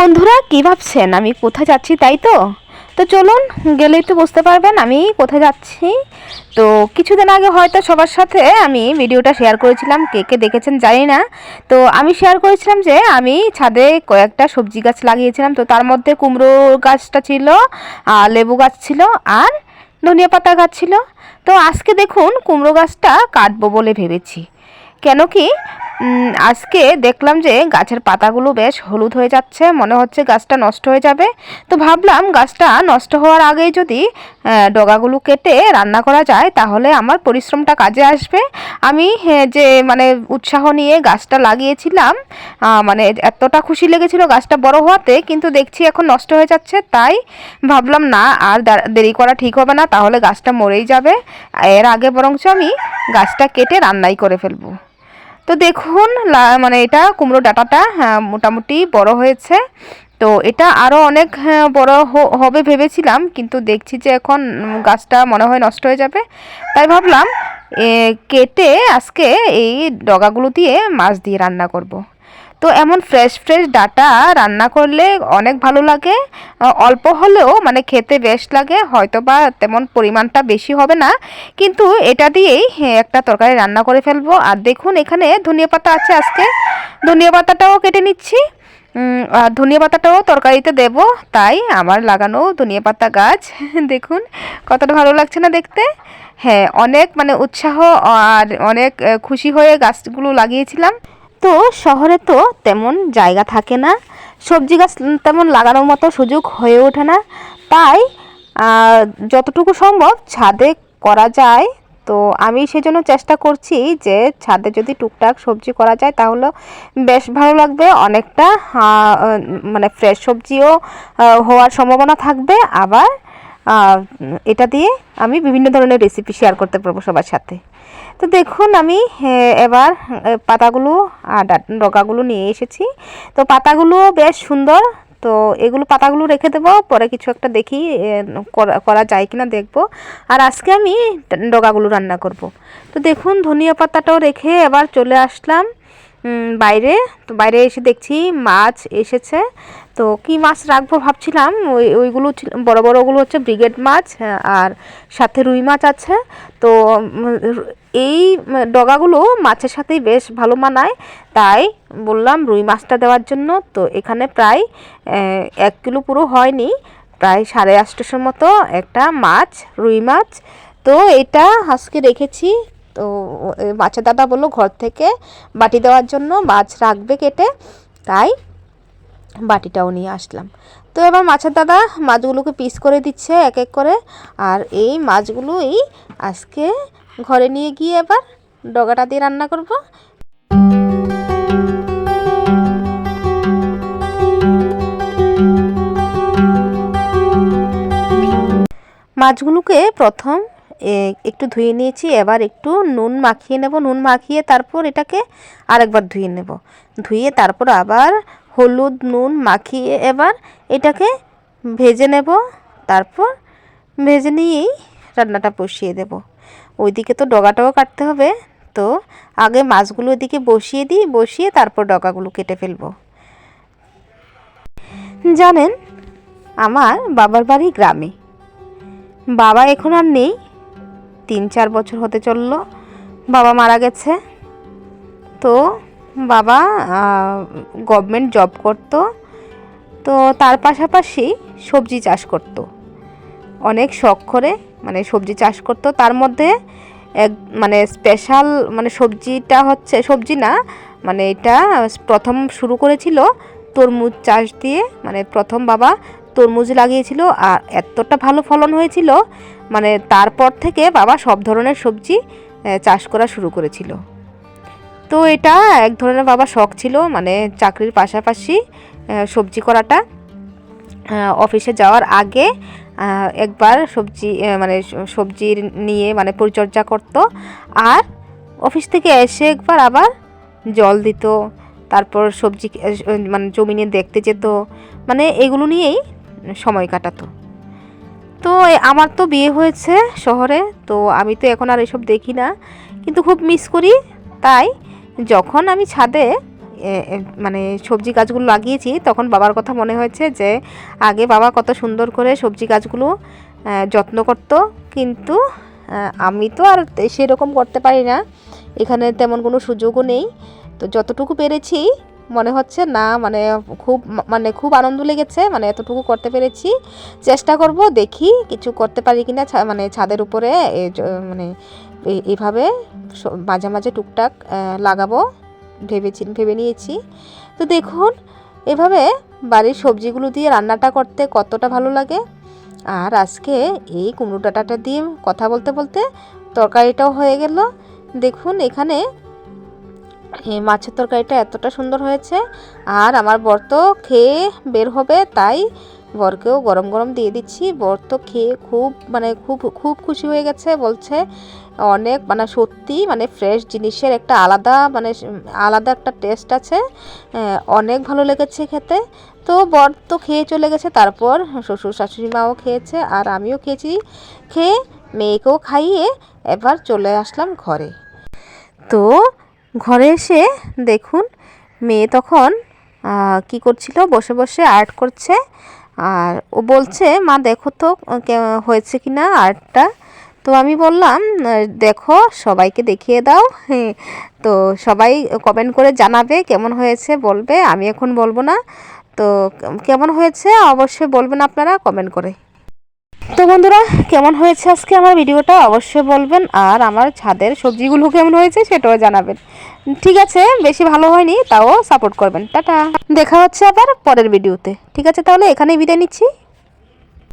বন্ধুরা, কী ভাবছেন? আমি কোথায় যাচ্ছি তাই তো? তো চলুন, গেলেই তো বুঝতে পারবেন আমি কোথায় যাচ্ছি। তো কিছুদিন আগে হয়তো সবার সাথে আমি ভিডিওটা শেয়ার করেছিলাম, কে কে দেখেছেন জানি না। তো আমি শেয়ার করেছিলাম যে আমি ছাদে কয়েকটা সবজি গাছ লাগিয়েছিলাম, তো তার মধ্যে কুমড়ো গাছটা ছিল, আর লেবু গাছ ছিল, আর ধনিয়া পাতা গাছ ছিল। তো আজকে দেখুন, কুমড়ো গাছটা কাটবো বলে ভেবেছি। কেন কি আজকে দেখলাম যে গাছের পাতাগুলো বেশ হলুদ হয়ে যাচ্ছে, মনে হচ্ছে গাছটা নষ্ট হয়ে যাবে। তো ভাবলাম গাছটা নষ্ট হওয়ার আগেই যদি ডগাগুলো কেটে রান্না করা যায়, তাহলে আমার পরিশ্রমটা কাজে আসবে। আমি যে মানে উৎসাহ নিয়ে গাছটা লাগিয়েছিলাম মানে এতটা খুশি লেগেছিল গাছটা বড় হওয়াতে, কিন্তু দেখছি এখন নষ্ট হয়ে যাচ্ছে, তাই ভাবলাম না, আর দেরি করা ঠিক হবে না, তাহলে গাছটা মরেই যাবে। এর আগে বরঞ্চ আমি গাছটা কেটে রান্নাই করে ফেলব। তো দেখুন মানে এটা কুমড়ো ডাঁটাটা হ্যাঁ, মোটামুটি বড় হয়েছে তো এটা আরও অনেক হ্যাঁ, বড় হবে ভেবেছিলাম কিন্তু দেখছি যে এখন গাছটা মনে হয় নষ্ট হয়ে যাবে তাই ভাবলাম কেটে আজকে এই ডগাগুলো দিয়ে মাছ দিয়ে রান্না করব। তো এমন ফ্রেশ ফ্রেশ ডাটা রান্না করলে অনেক ভালো লাগে। অল্প হলেও মানে খেতে বেশ লাগে হয়তো বা তেমন পরিমাণটা বেশি হবে না। কিন্তু এটা দিয়েই হ্যাঁ, একটা তরকারি রান্না করে ফেলব। আর দেখুন এখানে ধনিয়া পাতা আছে আজকে। ধনিয়া পাতাটাও কেটে নিচ্ছি। আর ধনিয়া পাতাটাও তরকারিতে দেব। তাই আমার লাগানো ধনিয়া পাতা গাছ। দেখুন কতটা ভালো লাগছে না দেখতে। হ্যাঁ অনেক মানে উৎসাহ আর অনেক খুশি হয়ে গাছগুলো লাগিয়েছিলাম। তো শহরে তো তেমন জায়গা থাকে না। সবজি গাছ তেমন লাগানোর মতো সুযোগ হয়ে ওঠে না। তাই যতটুকু সম্ভব ছাদে করা যায়। তো আমি সেজন্য চেষ্টা করছি যে ছাদে যদি টুকটাক সবজি করা যায় তাহলে বেশ ভালো লাগবে অনেকটা। মানে ফ্রেশ সবজিও হওয়ার সম্ভাবনা থাকবে। আবার এটা দিয়ে আমি বিভিন্ন ধরনের রেসিপি শেয়ার করতে পারব সবার সাথে। তো দেখুন আমি এবার পাতাগুলো আর ডগাগুলো নিয়ে এসেছি। তো পাতাগুলো বেশ সুন্দর। তো এগুলো পাতাগুলো রেখে দেবো, পরে কিছু একটা দেখি করা যায় কিনা দেখব। আর আজকে আমি ডগাগুলো রান্না করব। তো দেখুন ধনিয়া পাতাটাও রেখে এবার চলে আসলাম বাইরে। তো বাইরে এসে দেখছি মাছ এসেছে। তো কি মাছ রাখব ভাবছিলাম? ওই, ওইগুলো বড় বড়গুলো হচ্ছে ব্রিগেড মাছ আর সাথে রুই মাছ আছে। তো এই ডগাগুলো মাছের সাথেই বেশ ভালো মানায়। তাই বললাম রুই মাছটা দেওয়ার জন্য। তো এখানে প্রায় এক কিলো পুরো হয়নি। প্রায় সাড়ে আটশোশোর মতো একটা মাছ, রুই মাছ। তো এটা আজকে রেখেছি। তো মাছের দাদা বলল ঘর থেকে বাটি দেওয়ার জন্য মাছ রাখবে কেটে। তাই বাটিটাও নিয়ে আসলাম। তো এবার মাছের দাদা মাছগুলোকে পিস করে দিচ্ছে এক এক করে। আর এই মাছগুলোই আজকে ঘরে নিয়ে গিয়ে এবার ডগাটা দিয়ে রান্না করব। মাছগুলোকে প্রথম একটু ধুয়ে নিয়েছি, এবার একটু নুন মাখিয়ে নেব। নুন মাখিয়ে তারপর এটাকে আরেকবার ধুয়ে নেব। ধুয়ে তারপর আবার হলুদ, নুন মাখিয়ে এবার এটাকে ভেজে নেব। তারপর ভেজে নিয়েই রান্নাটা বসিয়ে দেব। ওইদিকে তো ডগাটাও কাটতে হবে। তো আগে মাছগুলো ওইদিকে বসিয়ে দিই, বসিয়ে তারপর ডগাগুলো কেটে ফেলব। জানেন, আমার বাবার বাড়ি গ্রামে। বাবা এখন আর নেই। তিন চার বছর হতে চলল, বাবা মারা গেছে। তো বাবা গভর্নমেন্ট জব করত। তো তার পাশাপাশি সবজি চাষ করত। অনেক শখ করে মানে সবজি চাষ করত। তার মধ্যে এক মানে স্পেশাল মানে সবজিটা হচ্ছে, সবজি না মানে এটা প্রথম শুরু করেছিল তরমুজ চাষ দিয়ে। মানে প্রথম বাবা তরমুজ লাগিয়েছিল আর এতটা ভালো ফলন হয়েছিল মানে তারপর থেকে বাবা সব ধরনের সবজি চাষ করা শুরু করেছিল। তো এটা এক ধরনের বাবা শখ ছিল মানে চাকরির পাশাপাশি সবজি করাটা। অফিসে যাওয়ার আগে একবার সবজি মানে সবজির নিয়ে মানে পরিচর্যা করত। আর অফিস থেকে এসে একবার আবার জল দিত, তারপর সবজি মানে জমি নিয়ে দেখতে যেত মানে এগুলো নিয়েই সময় কাটাতো। তো আমার তো বিয়ে হয়েছে শহরে, তো আমি তো এখন আর এসব দেখি না। কিন্তু খুব মিস করি, তাই যখন আমি ছাদে মানে সবজি গাছগুলো লাগিয়েছি, তখন বাবার কথা মনে হয়েছে যে, আগে বাবা কত সুন্দর করে সবজি গাছগুলো যত্ন করতো। কিন্তু আমি তো আর সেরকম করতে পারি না। এখানে তেমন কোনো সুযোগও নেই। তো যতটুকু পেরেছি, মনে হচ্ছে না মানে খুব মানে খুব আনন্দ লেগেছে মানে এতটুকু করতে পেরেছি। চেষ্টা করব, দেখি কিছু করতে পারি কিনা মানে ছাদের উপরে মানে এ- এইভাবে মাঝে মাঝে টুকটাক লাগাবো, ভেবেছি, ভেবে নিয়েছি। তো দেখুন, এভাবে বাড়ির সবজিগুলো দিয়ে রান্নাটা করতে কতটা ভালো লাগে। আর আজকে এই কুমড়ো ডাঁটাটা দিয়ে কথা বলতে বলতে তরকারিটাও হয়ে গেল। দেখুন, এখানে মাছের তরকারিটা এতটা সুন্দর হয়েছে। আর আমার বর তো খেয়ে বের হবে, তাই বরকেও গরম গরম দিয়ে দিচ্ছি। বর তো খেয়ে খুব মানে খুব খুব খুশি হয়ে গেছে, বলছে অনেক মানে সত্যি মানে ফ্রেশ জিনিসের একটা আলাদা মানে আলাদা একটা টেস্ট আছে। অনেক ভালো লেগেছে খেতে। তো বর তো খেয়ে চলে গেছে, তারপর শ্বশুর শাশুড়ি মাও খেয়েছে আর আমিও খেয়েছি। খেয়ে মেয়েকেও খাইয়ে এবার চলে আসলাম ঘরে। তো ঘরে এসে দেখুন, মেয়ে তখন কি করছিল? বসে বসে আর্ট করছে। আর ও বলছে, মা, দেখো তো হয়েছে কি না আর্টটা। তো আমি বললাম, দেখো, সবাইকে দেখিয়ে দাও। হ্যাঁ তো সবাই কমেন্ট করে জানাবে কেমন হয়েছে, বলবে। আমি এখন বলব না। তো কেমন হয়েছে, অবশ্যই বলবেন আপনারা কমেন্ট করে। তো বন্ধুরা, কেমন হয়েছে আজকে আমার ভিডিওটা? অবশ্যই বলবেন। আর আমার ছাদের সবজিগুলো কেমন হয়েছে সেটাও জানাবেন। ঠিক আছে, বেশি ভালো হয়নি, তাও সাপোর্ট করবেন। টাটা। দেখা হচ্ছে আবার পরের ভিডিওতে। ঠিক আছে, তাহলে এখানেই বিদায় নিচ্ছি।